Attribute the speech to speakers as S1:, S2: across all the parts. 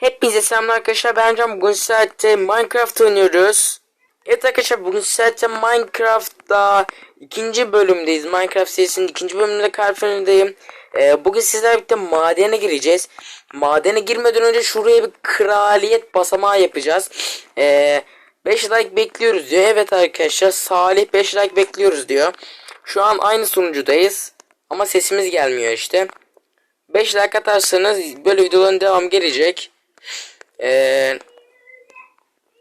S1: Hepinize selamlar arkadaşlar. Ben Can. Bugün saatte Minecraft oynuyoruz. Evet arkadaşlar bugün saatte Minecraft'ta ikinci bölümdeyiz. Minecraft serisinin ikinci bölümünde karşınızdayım. Ee, bugün sizlerle birlikte madene gireceğiz. Madene girmeden önce şuraya bir kraliyet basamağı yapacağız. Ee, 5 like bekliyoruz diyor. Evet arkadaşlar Salih 5 like bekliyoruz diyor. Şu an aynı sunucudayız. Ama sesimiz gelmiyor işte. 5 like atarsanız böyle videoların devam gelecek. Ee,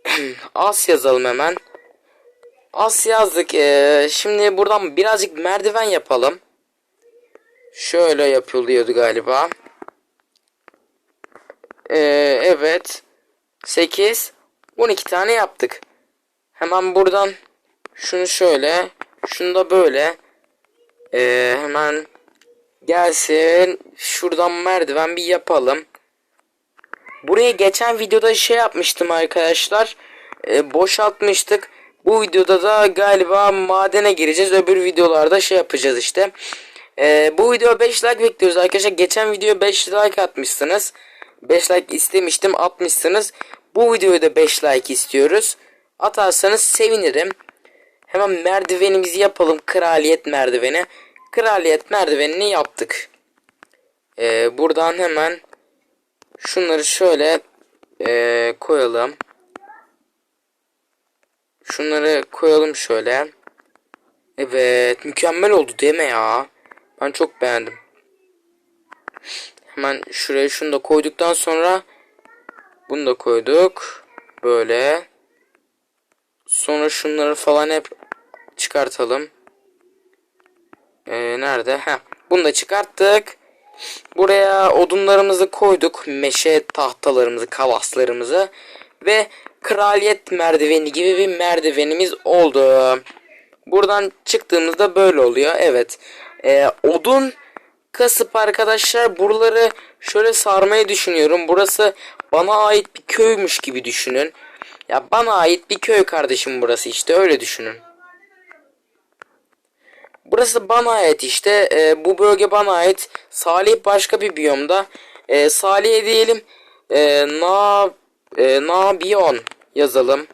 S1: as yazalım hemen. As yazdık. Ee, şimdi buradan birazcık merdiven yapalım. Şöyle yapılıyordu galiba. Ee, evet. 8 12 tane yaptık. Hemen buradan şunu şöyle, şunu da böyle. Ee, hemen gelsin. Şuradan merdiven bir yapalım. Buraya geçen videoda şey yapmıştım arkadaşlar. Ee, boşaltmıştık. Bu videoda da galiba madene gireceğiz. Öbür videolarda şey yapacağız işte. Ee, bu video 5 like bekliyoruz arkadaşlar. Geçen video 5 like atmışsınız. 5 like istemiştim atmışsınız. Bu videoyu da 5 like istiyoruz. Atarsanız sevinirim. Hemen merdivenimizi yapalım. Kraliyet merdiveni. Kraliyet merdivenini yaptık. Ee, buradan hemen şunları şöyle ee, koyalım. Şunları koyalım şöyle. Evet mükemmel oldu değil mi ya? Ben çok beğendim. Hemen şuraya şunu da koyduktan sonra bunu da koyduk. Böyle. Sonra şunları falan hep çıkartalım. Ee, nerede? Heh. Bunu da çıkarttık. Buraya odunlarımızı koyduk. Meşe tahtalarımızı, kalaslarımızı. Ve kraliyet merdiveni gibi bir merdivenimiz oldu. Buradan çıktığımızda böyle oluyor. Evet. Ee, odun kasıp arkadaşlar buraları şöyle sarmayı düşünüyorum. Burası bana ait bir köymüş gibi düşünün. Ya bana ait bir köy kardeşim burası işte öyle düşünün. Burası bana ait işte. E, bu bölge bana ait. Salih başka bir biyomda. E, Salih'e diyelim e, na e, Nabion yazalım.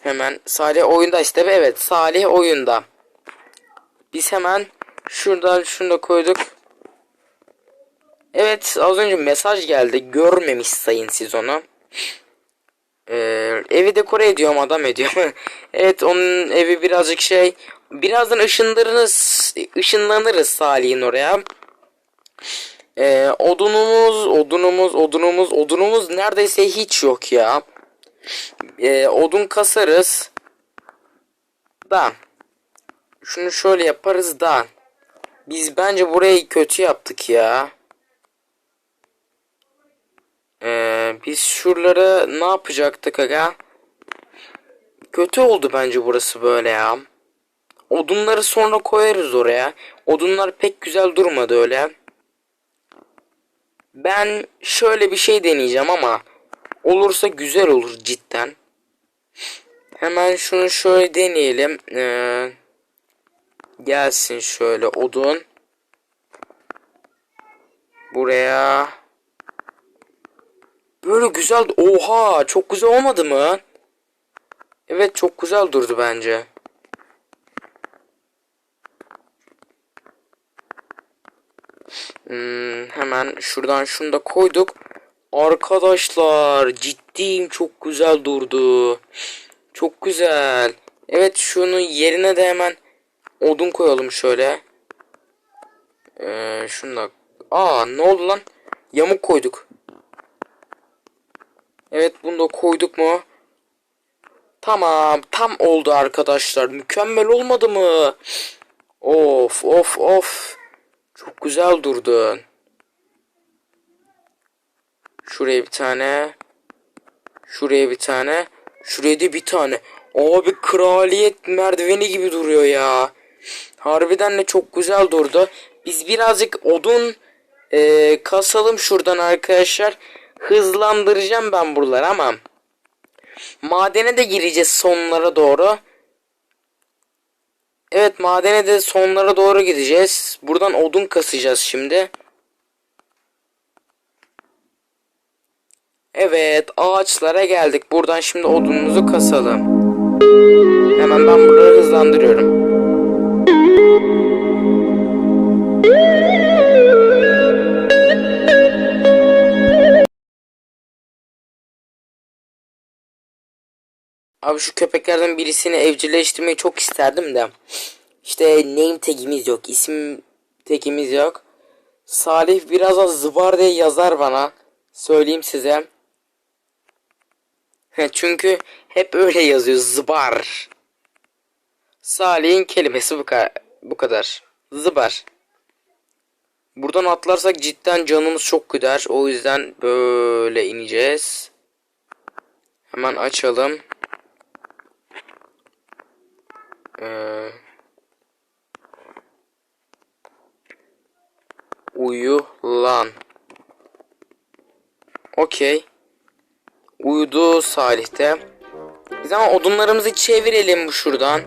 S1: Hemen Salih oyunda işte. Evet Salih oyunda. Biz hemen şuradan şunu da koyduk. Evet az önce mesaj geldi. Görmemiş sayın siz onu. Evi dekore ediyorum adam ediyorum. evet onun evi birazcık şey. Birazdan ışınlarınız ışınlanırız Salih'in oraya. Ee, odunumuz, odunumuz, odunumuz, odunumuz neredeyse hiç yok ya. Ee, odun kasarız. Da. Şunu şöyle yaparız da. Biz bence burayı kötü yaptık ya. Ee, biz şuraları ne yapacaktık aga? Kötü oldu bence burası böyle ya. Odunları sonra koyarız oraya. Odunlar pek güzel durmadı öyle. Ben şöyle bir şey deneyeceğim ama olursa güzel olur cidden. Hemen şunu şöyle deneyelim. Ee, gelsin şöyle odun. Buraya. Böyle güzel. Oha çok güzel olmadı mı? Evet çok güzel durdu bence. Hmm, hemen şuradan şunu da koyduk. Arkadaşlar ciddiyim çok güzel durdu. Çok güzel. Evet şunun yerine de hemen odun koyalım şöyle. Ee, şunu da. Aa ne oldu lan? Yamuk koyduk. Evet bunu da koyduk mu? Tamam tam oldu arkadaşlar. Mükemmel olmadı mı? Of of of. Çok güzel durdun. Şuraya bir tane. Şuraya bir tane. Şuraya da bir tane. Abi kraliyet merdiveni gibi duruyor ya. Harbiden de çok güzel durdu. Biz birazcık odun e, kasalım şuradan arkadaşlar. Hızlandıracağım ben buraları ama. Madene de gireceğiz sonlara doğru. Evet madene de sonlara doğru gideceğiz. Buradan odun kasacağız şimdi. Evet ağaçlara geldik. Buradan şimdi odunumuzu kasalım. Hemen ben buraları hızlandırıyorum. Abi şu köpeklerden birisini evcilleştirmeyi çok isterdim de. İşte name tagimiz yok. isim tagimiz yok. Salih biraz az zıbar diye yazar bana. Söyleyeyim size. Çünkü hep öyle yazıyor zıbar. Salih'in kelimesi bu, ka- bu kadar. Zıbar. Buradan atlarsak cidden canımız çok gider. O yüzden böyle ineceğiz. Hemen açalım. Ee, uyu lan. Okey. Uyudu Salih'te. Biz ama odunlarımızı çevirelim bu şuradan.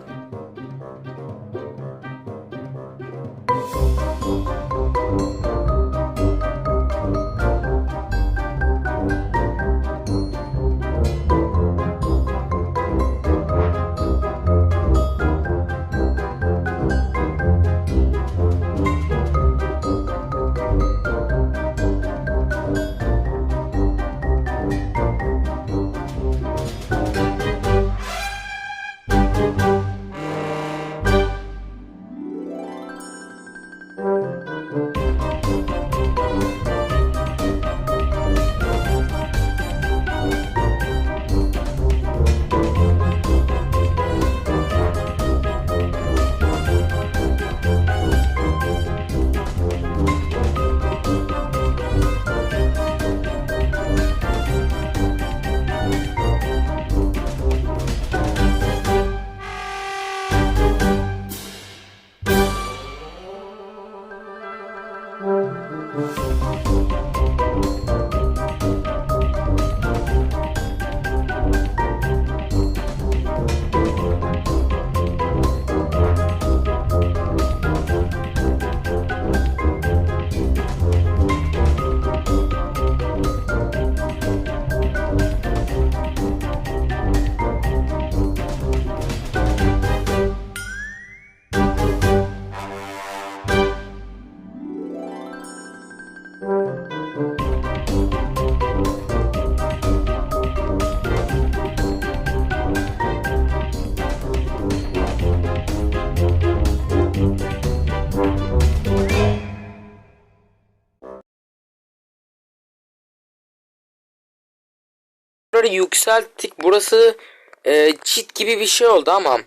S1: Böyle yükselttik. Burası e, çit gibi bir şey oldu ama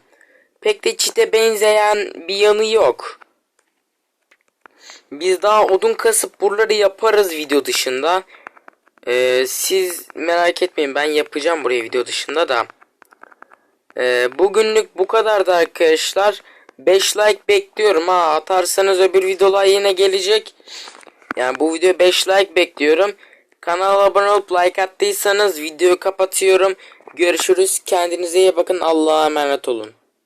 S1: pek de çite benzeyen bir yanı yok. Biz daha odun kasıp buraları yaparız video dışında. E, siz merak etmeyin ben yapacağım buraya video dışında da. E, bugünlük bu kadar da arkadaşlar. 5 like bekliyorum ha atarsanız öbür videolar yine gelecek. Yani bu video 5 like bekliyorum. Kanala abone olup like attıysanız videoyu kapatıyorum. Görüşürüz. Kendinize iyi bakın. Allah'a emanet olun.